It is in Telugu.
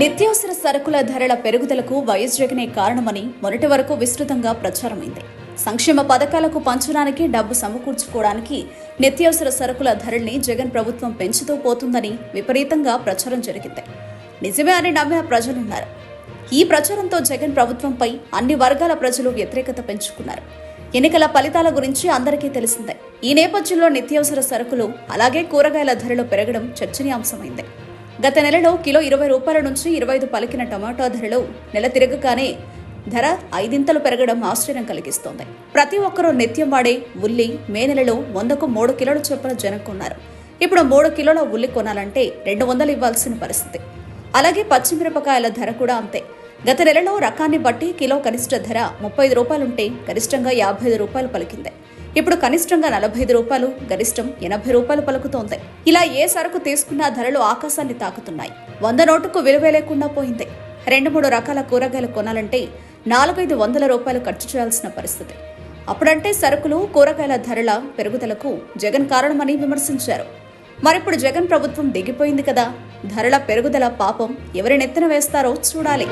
నిత్యావసర సరుకుల ధరల పెరుగుదలకు వైఎస్ జగనే కారణమని మొదటి వరకు విస్తృతంగా ప్రచారమైంది. సంక్షేమ పథకాలకు పంచడానికి డబ్బు సమకూర్చుకోవడానికి నిత్యావసర సరుకుల ధరల్ని జగన్ ప్రభుత్వం పెంచుతూ పోతుందని విపరీతంగా ప్రచారం జరిగింది. నిజమే అని నమ్మిన ప్రజలున్నారు. ఈ ప్రచారంతో జగన్ ప్రభుత్వంపై అన్ని వర్గాల ప్రజలు వ్యతిరేకత పెంచుకున్నారు. ఎన్నికల ఫలితాల గురించి అందరికీ తెలిసిందే. ఈ నేపథ్యంలో నిత్యావసర సరుకులు అలాగే కూరగాయల ధరలు పెరగడం చర్చనీయాంశమైంది. గత నెలలో కిలో ఇరవై రూపాయల నుంచి ఇరవై ఐదు పలికిన టమాటా ధరలు నెల తిరగగానే ధర ఐదింతలు పెరగడం ఆశ్చర్యం కలిగిస్తోంది. ప్రతి ఒక్కరూ నిత్యం వాడే ఉల్లి మే నెలలో వందకు మూడు కిలోల చొప్పున జనం కొన్నారు ఇప్పుడు మూడు కిలోల ఉల్లి కొనాలంటే రెండు వందలు ఇవ్వాల్సిన పరిస్థితి. అలాగే పచ్చిమిరపకాయల ధర కూడా అంతే. గత నెలలో రకాన్ని బట్టి కిలో కనిష్ట ధర ముప్పై ఐదు రూపాయలుంటే గరిష్టంగా యాభై ఐదు రూపాయలు పలికింది. ఇప్పుడు కనిష్టంగా నలభై ఐదు రూపాయలు గరిష్టం ఎనభై రూపాయలు పలుకుతోంది. ఇలా ఏ సరుకు తీసుకున్నా ధరలు ఆకాశాన్ని తాకుతున్నాయి. వంద నోటుకు విలువ లేకుండా పోయింది. రెండు మూడు రకాల కూరగాయలు కొనాలంటే నాలుగైదు వందల రూపాయలు ఖర్చు చేయాల్సిన పరిస్థితి. అప్పుడంటే సరుకులు కూరగాయల ధరల పెరుగుదలకు జగన్ కారణమని విమర్శించారు. మరిప్పుడు జగన్ ప్రభుత్వం దిగిపోయింది కదా. ధరల పెరుగుదల పాపం ఎవరి నెత్తిన వేస్తారో చూడాలి.